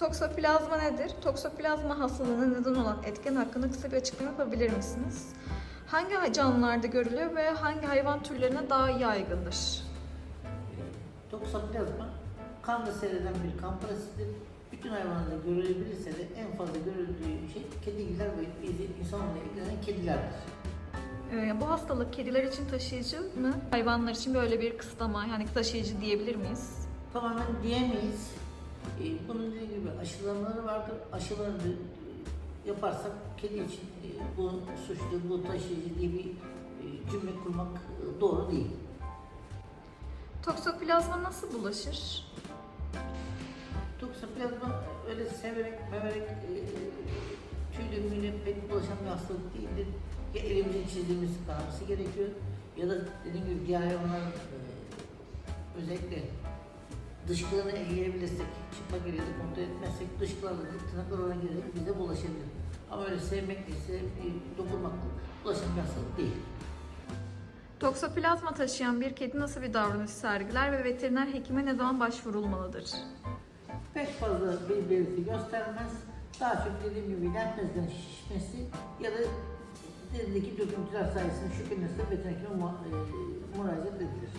Toksoplazma nedir? Toksoplazma hastalığına neden olan etken hakkında kısa bir açıklama yapabilir misiniz? Hangi canlılarda görülüyor ve hangi hayvan türlerine daha yaygındır? Toksoplazma kanda seyreden bir kan parasitidir. Bütün hayvanlarda görülebilirse de en fazla görüldüğü şey kediler ve insanla ilgilenen kedilerdir. Ee, bu hastalık kediler için taşıyıcı mı? Hayvanlar için böyle bir kısıtlama yani taşıyıcı diyebilir miyiz? Tamamen diyemeyiz. Ee, bunun dediği gibi aşılamaları vardır. Aşıları e, yaparsak kedi için e, bu suçlu, bu taşıyıcı diye bir e, cümle kurmak e, doğru değil. Toksoplazma nasıl bulaşır? Toksoplazma öyle severek, meverek, e, tüy dökümüyle pek bulaşan bir hastalık değildir. Ya elimizin çizdiğimiz kanaması gerekiyor ya da dediğim gibi diğer hayvanların e, özellikle dışkılarını elleyebilirsek, çıplak elle de kontrol etmezsek dışkılarla tırnaklar oraya girerek bize bulaşabilir. Ama öyle sevmekle, sevip dokunmakla bulaşan bir hastalık değil. Toksoplazma taşıyan bir kedi nasıl bir davranış sergiler ve veteriner hekime ne zaman başvurulmalıdır? Pek fazla bir belirti göstermez. Daha çok dediğim gibi lenf bezlerinin şişmesi ya da derindeki döküntüler sayesinde şüphelenirse veteriner mu- e, müracaat edilir.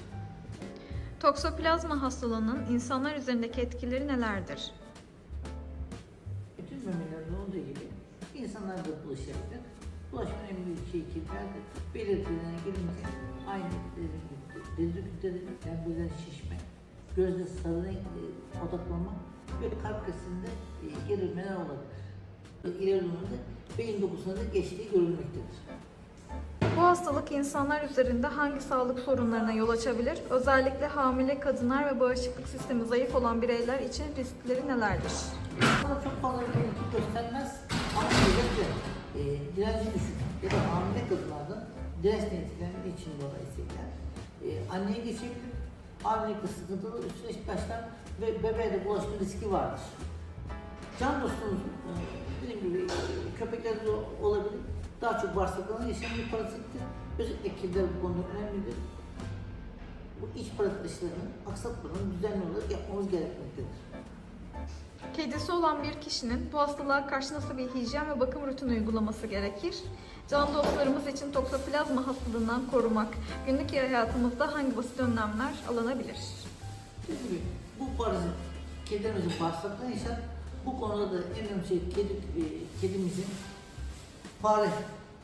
Toksoplazma hastalığının insanlar üzerindeki etkileri nelerdir? Bütün memelerde olduğu gibi insanlar da bulaşabilir. Bulaşmanın en büyük şeyi kimlerdir? Belirtilerine gelince aynı döküntüleri, lenf bezlerinin şişme, gözde sarı renk e, odaklanma ve kalp kısmında e, gerilmeler olabilir. İleri dönemde beyin dokusuna da geçtiği görülmektedir. Bu hastalık insanlar üzerinde hangi sağlık sorunlarına yol açabilir? Özellikle hamile kadınlar ve bağışıklık sistemi zayıf olan bireyler için riskleri nelerdir? Çok fazla bir belirti göstermez ama özellikle e, direnci düşük ya da hamile kadınlardan direnç etkilendiği için dolayısıyla e, anneye geçebilir. Hamilelikte sıkıntılı bir süreç başlar ve bebeğe de bulaşma riski vardır. Can dostumuz e, dediğim gibi e, köpeklerde de olabilir. Daha çok bağırsaklarına yaşayan bir parazittir. Özellikle kediler bu konuda önemlidir. Bu iç parazit aşılarını aksatmadan düzenli olarak yapmamız gerekmektedir. Kedisi olan bir kişinin bu hastalığa karşı nasıl bir hijyen ve bakım rutini uygulaması gerekir? Can dostlarımız için toksoplazma hastalığından korumak günlük hayatımızda hangi basit önlemler alınabilir? Dediğim bu parazit kedilerimizin bağırsaklarına yaşar. Bu konuda da en önemli şey kedi, e, kedimizin fare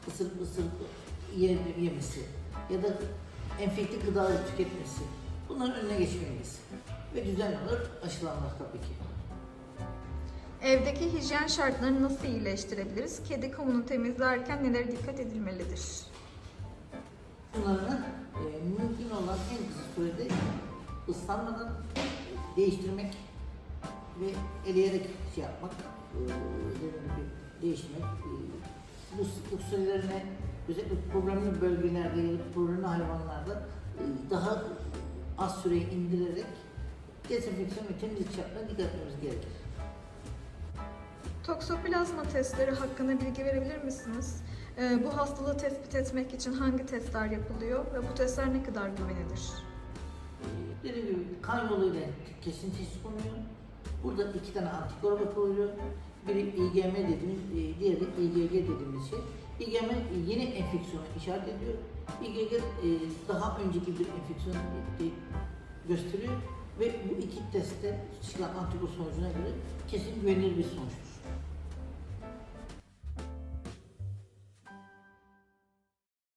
ısırıp ısırıp ye- yemesi ya da enfekte gıdaları tüketmesi. Bunların önüne geçmeliyiz. Ve düzenli olarak aşılanmak tabii ki. Evdeki hijyen şartlarını nasıl iyileştirebiliriz? Kedi kumunu temizlerken nelere dikkat edilmelidir? Bunları e, mümkün olan en kısa sürede ıslanmadan değiştirmek ve eleyerek şey yapmak, e, değiştirmek. E, bu sürelerine özellikle problemli bölgelerde ya da problemli hayvanlarda e, daha az süreyi indirerek dezenfeksiyon ve temizlik şartlarına dikkat etmemiz gerekir. Toksoplazma testleri hakkında bilgi verebilir misiniz? Ee, bu hastalığı tespit etmek için hangi testler yapılıyor ve bu testler ne kadar güvenilir? Dediğim gibi kan yoluyla kesin teşhis konuyor. Burada iki tane antikor yapılıyor. Biri IgM dediğimiz, e, diğeri de IgG dediğimiz şey. IgM yeni enfeksiyonu işaret ediyor. IgG e, daha önceki bir enfeksiyon gösteriyor ve bu iki testte çıkan antikor sonucuna göre kesin güvenilir bir sonuçtur.